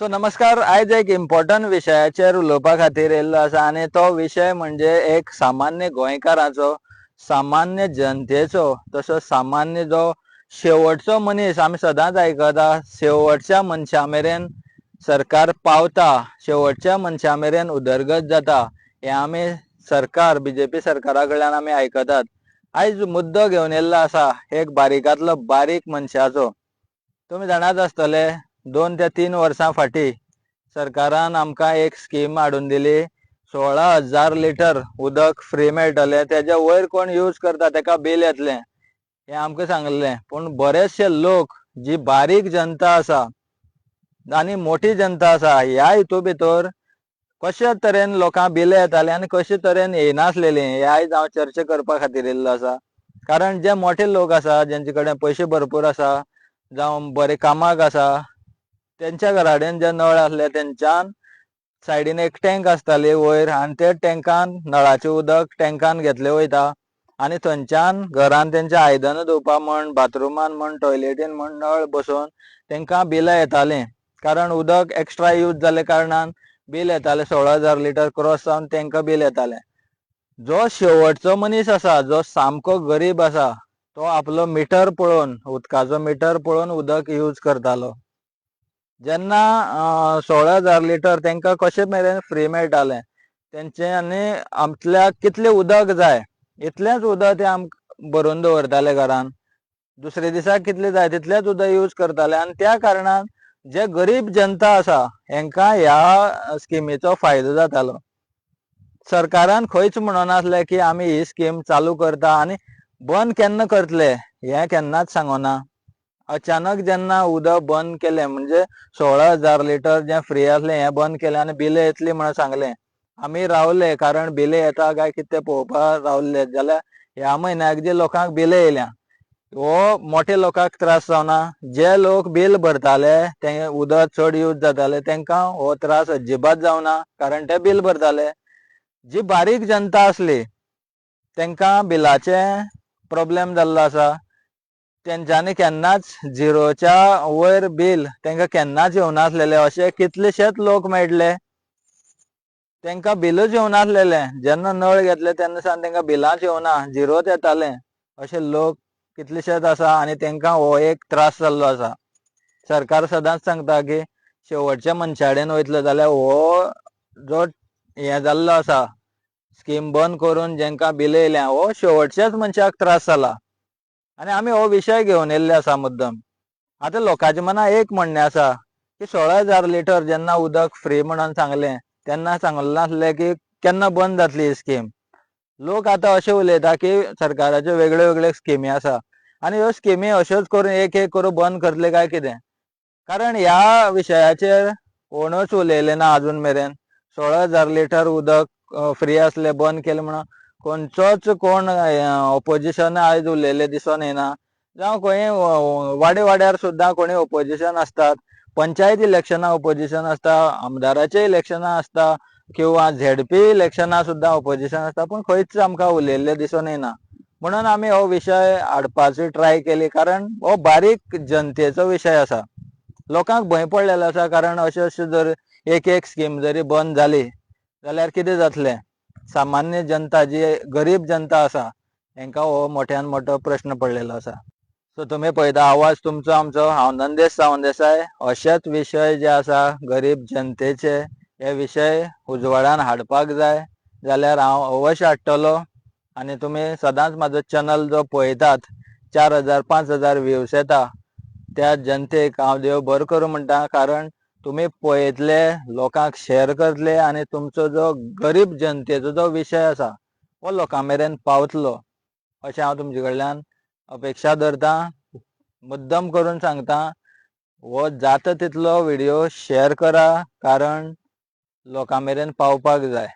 So नमस्कार. आयज एक इम्पॉर्टंट विशयाचेर उलोवपा खातीर येयल्लो आसा आनी तो विशय म्हणजे एक सामान्य गोंयकाराचो सामान्य जनतेचो तसो सामान्य जो शेवटचो मनीस आमी सदांच आयकता शेवटच्या मनशा मेरेन सरकार पावता शेवटच्या मनशा मेरेन उदरगत जाता हे आमी सरकार बीजेपी सरकारा कडल्यान आमी आयकतात. आयज मुद्दो घेवन येयल्लो आसा एक बारीकांतलो बारीक मनशाचो. तुमी जाणाच आसतले दोन ते तीन वर्सां फाटीं सरकारान आमकां एक स्कीम हाडून दिली. सोळा हजार लिटर उदक फ्री मेळटलें तेज्या वयर कोण यूज करता तेका बील येतलें. हें आमकां सांगलें. पूण बरेचशे लोक जी बारीक जनता आसा आनी मोठी जनता आसा ह्या हितू भितर कशे तरेन लोकांक बिलां येतालीं आनी कशे तरेन येयनासलेलीं हे आयज हांव चर्चा करपा खातीर येयल्लो आसा. कारण जे मोठे लोक आसा जेंचे कडेन पयशे भरपूर आसा जावं बरे कामाक आसा तेंच्या घरा कडेन जे नळ आसले तेंच्यान सायडीन एक टँक आसताली वयर आनी ते टँकान नळाचें उदक टँकान घेतलें वयता. आनी थंयच्यान घरान तेंच्या आयदनां धुवपा म्हण बाथरुमान म्हण टॉयलेटीन म्हण नळ बसोवन तेंकां बिलां येतालीं. कारण उदक एक्स्ट्रा यूज जाले कारणान बील येतालें सोळा हजार लिटर क्रॉस जावन तेंकां बील येतालें. जो शेवटचो मनीस आसा जो सामको गरीब आसा तो आपलो मिटर पळोवन उदकाचो मिटर पळोवन उदक यूज करतालो. जेन्ना सोळा हजार लिटर तेंकां कशे मेरेन फ्री मेळटालें? आनी आपल्याक कितलें उदक जाय? इतलेंच उदक ते आमकां भरून दवरताले घरान. दुसरे दिसा कितलें जाय? तितलेंच उदक यूज करताले. आनी त्या कारणान जे गरीब जनता आसा हेंकां ह्या स्किमीचो फायदो जातालो. सरकारान खंयच म्हणनासलें की आमी ही स्कीम चालू करता आनी बंद केन्ना करतले? हें केन्नाच सांगोना. अचानक जेन्ना उदक बंद केलें म्हणजे सोळा हजार लिटर जें फ्री आसलें हें बंद केलें आनी बिलां येतली म्हणून सांगलें. आमी रावले कारण बिले येता काय कितें तें पळोवपा रावल्ले जाल्यार ह्या म्हयन्याक जे लोकांक बिलां येयल्या हो मोठ्या लोकांक त्रास जावना. जे लोक बील भरताले ते उदक चड यूज जाताले तांकां हो त्रास अजिबात जावना कारण ते बील भरताले. जी बारीक जनता आसली तांकां बिलाचे प्रोब्लेम जाल्लो आसा. तेंच्यांनी केन्नाच झिरोच्या वयर बील त्यांना केन्नाच येवनासलेले असे कितलेशेच लोक मेळटले तेंकां बिलूच येवनासलेले जेन्ना नळ घेतले तेन्ना सावन तेंकां बिलांच येवना झिरोच येताले. अशे लोक कितलेशेच आसा आनी तेंकां हो एक त्रास जाल्लो आसा सरकार सदांच सांगता की शेवटच्या मनशाडेन वयतलो जाल्यार हो जो हें जाल्लो आसा स्कीम बंद करून जेंकां बिल येयल्या हो शेवटच्याच मनशाक त्रास जाला आनी आमी हो विशय घेवन येयल्ले आसा मुद्दम. आतां लोकांच्या मनां एक म्हणणें आसा की सोळा हजार लिटर जेन्ना उदक फ्री म्हणून सांगलें तेन्ना सांगलें नासलें की केन्ना बंद जातली ही स्कीम लोक आतां अशें उलयता की सरकाराच्यो वेगळ्यो वेगळ्यो स्किमी आसा आनी ह्यो स्किमी अश्योच करून एक एक करून बंद करतले काय कितें? कारण ह्या विशयाचेर कोणूच उलयले ना आजून मेरेन. सोळा हजार लिटर उदक फ्री आसलें बंद केलें म्हणून. खंयचोच कोण ऑपोजिशन आयज उलयले दिसून येना जावं खंय वाडे वाड्यार सुद्दां कोणी ऑपोजिशन आसतात पंचायत इलेक्शनां ऑपोजिशन आसता आमदाराचे इलेक्शनां आसता किंवा झेडपी इलेक्शनां सुद्दां ऑपोजिशन आसता पूण खंयच आमकां उलयल्ले दिसून येना म्हणून आमी हो विशय हाडपाची ट्राय केली कारण हो बारीक जनतेचो विशय आसा लोकांक भंय पडलेलो आसा कारण अश्यो अश्यो जर एक एक स्कीम जरी बंद जाली जाल्यार कितें जातलें? सामान्य जनता जी गरीब जनता आसा हेंकां हो मोठ्यान मोठो प्रश्न पडलेलो आसा सो तुमी पळयता आवाज तुमचो आमचो हांव नंदेश सावंदेसाय. अशेच विशय जे आसा गरीब जनतेचे हे विशय उजवाडान हाडपाक जाय जाल्यार हांव अवश्य हाडटलो. आनी तुमी सदांच म्हाजो चॅनल जो पळयतात चार हजार पांच हजार व्ह्यूज येता त्या जनतेक हांव देव बरो करूं म्हणटा कारण तुमी पळयतले लोकांक शेअर करतले आनी तुमचो जो गरीब जनतेचो जो विशय आसा हो लोकां मेरेन पावतलो. अशें हांव तुमचे कडल्यान अपेक्षा धरतां मुद्दम करून सांगता हो जाता तितलो व्हिडिओ शेअर करा कारण लोकां मेरेन पावपाक जाय.